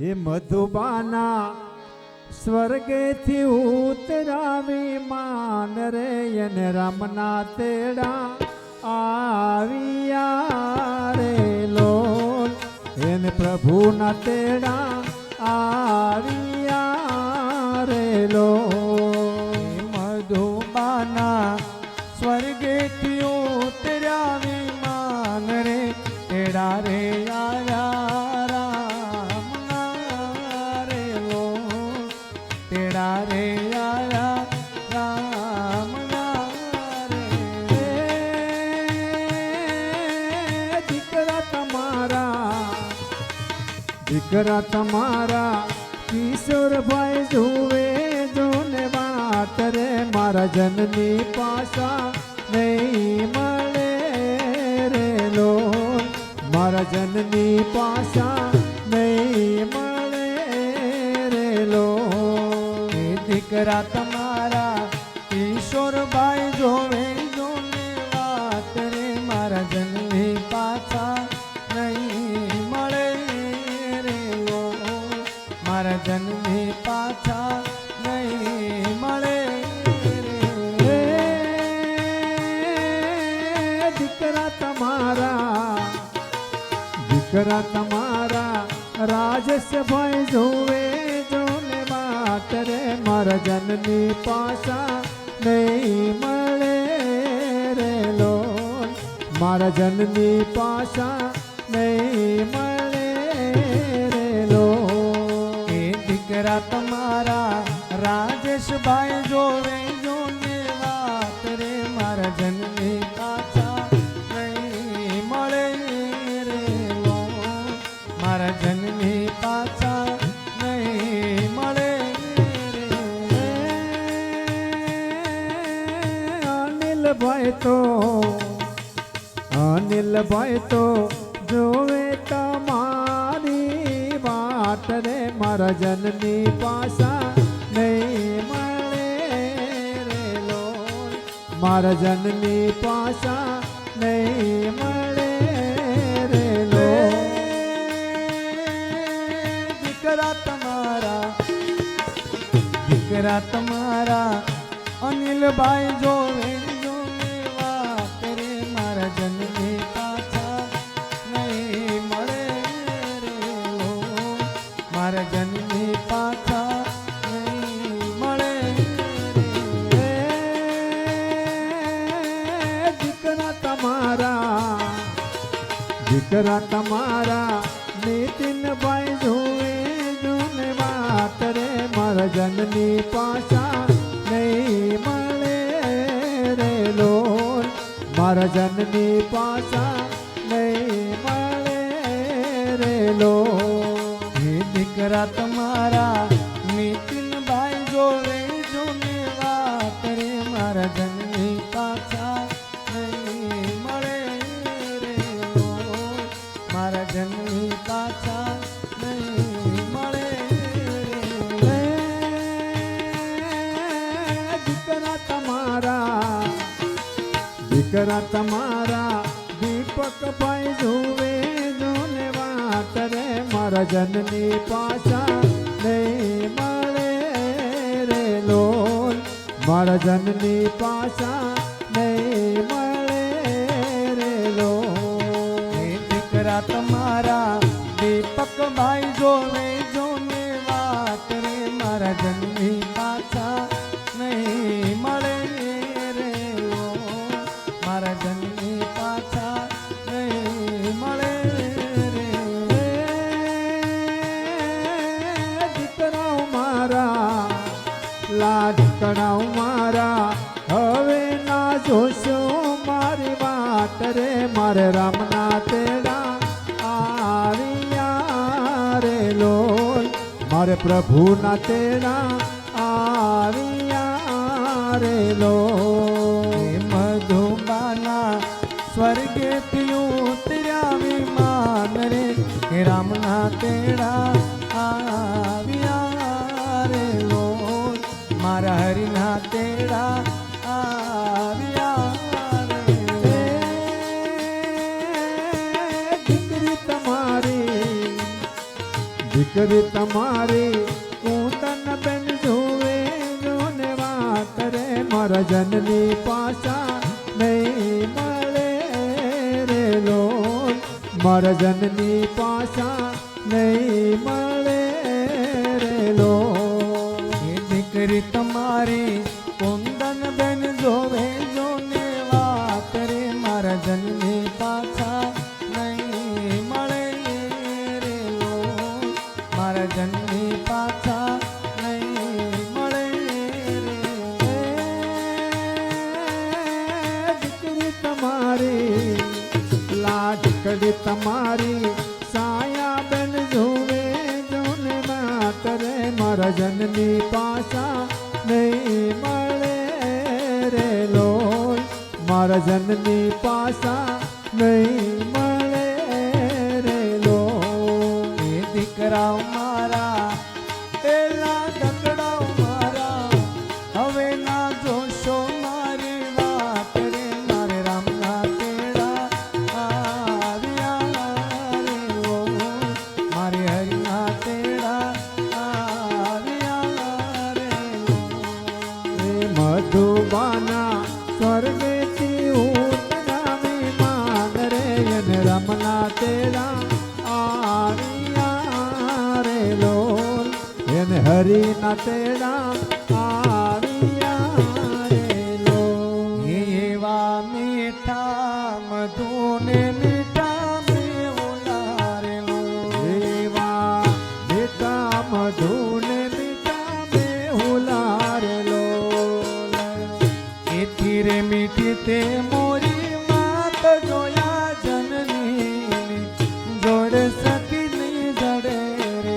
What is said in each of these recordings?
એ મધુબાના સ્વર્ગેથી ઉતરાવી માન રે એને રામના તેડા આવ્યા રે લોલ. એને પ્રભુના તેડા આવ્યા દીકરા તમારા કિશોરભાઈ જુએ જોને વાત રે મારા જનની પાસા દીકરા તમારા રાજેશભાઈ જોવે જોને વાત રે મારા જનની પાસા નહીં મળે રે લોલ મારા જનની પાસા નહીં મળે રે લોલ એ દીકરા તમારા રાજેશભાઈ જોવે અનિલભાઈ તો અનિલભાઈ તો જોવે તમારી વાત રે મારા જનની પાસા નહીં મળે રે લોલ મારા જનની પાસા નહીં મળે રે લોલ દીકરા તમારા દીકરા તમારા અનિલભાઈ જોવે દીકરા તમારા નીતિનભાઈ જોવે જોને વાત રે. મારા જનની પાસા મારા જનની પાસા નહીં મળે રે લો. હે દીકરા તમારા દીકરા તમારા દીપકભાઈ જુએ, જોને વાત રે, મારા જનની પાછા નહીં મળે રે લોલ. મારા જનની પાછા નહીં મળે રે લોલ. દીકરા તમારા લાડકડાઓ મારા હવે ના જોશો મારી વાત રે મારે રામના તેડા આવ્યા રે લોલ મારે પ્રભુના તેડા આવ્યા રે લોલ હે મધુબાના સ્વર્ગેથી ઉતર્યા વિમાન રે હે રામના તેડા મારા હરિના તેડા આવ્યા રે દીકરી તમારી દીકરી તમારી કુંદન બેન જોવે જોને વાત રે મારા જનની પાસા નહીં મળે રે લોલ મારા જનની પાસા નહીં મળે એ દીકરી તમારી કુંદન બેન જોવે, જોને વાત રે મારા જન્મે પાછા નહીં મળે રે મારા જનની પાછા નહીં મળે રે દીકરી તમારી લાડકડી તમારી મારા જનની પાસા નહીં મળે રે લોલ મારા જનની પાસા નહીં મળે રે લોલ એ મધુબાના સ્વર્ગેથી ઉતરા વિમાન રે એને રમના તેડા આવ્યા રે લોલ. એને હરિના તેડા આવ્યા રે લોલ. એવા મીઠા મધુને તે મોરી માત જોયા જનની, જોડ સકી નહીં જડે રે.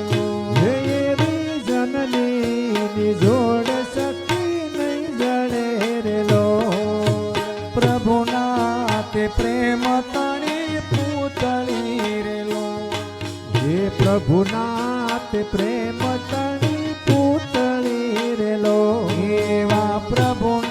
એવી જનની, જોડ સખી નહીં જડે રે લો પ્રભુના તે પ્રેમ તણી પૂતળી રે લો. હે પ્રભુના એવા પ્રભુના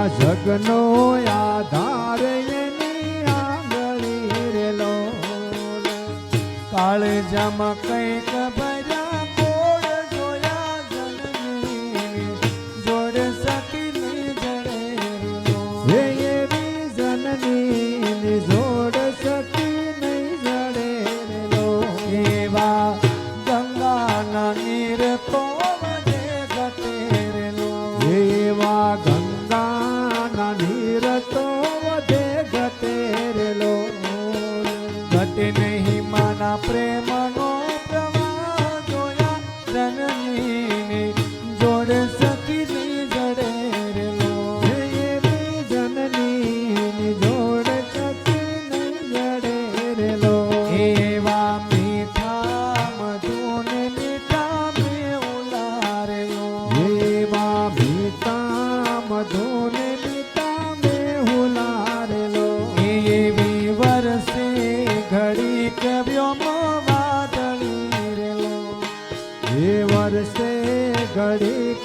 આખા જગનો આધાર એની આંગળી રેલો. કાળ કાળજામાં કંઈક ભર્યા કોળ જોયા જગની જોડે સકી જડે એવા મીઠા મધુને મીઠા મેવલા રે લો. એવા મીઠા મધુને મીઠા મેહુલા રે લો એવી વરસે ઘડી કવ્યોમાં વાદળી રે લો. એ વર્ષે ઘડીક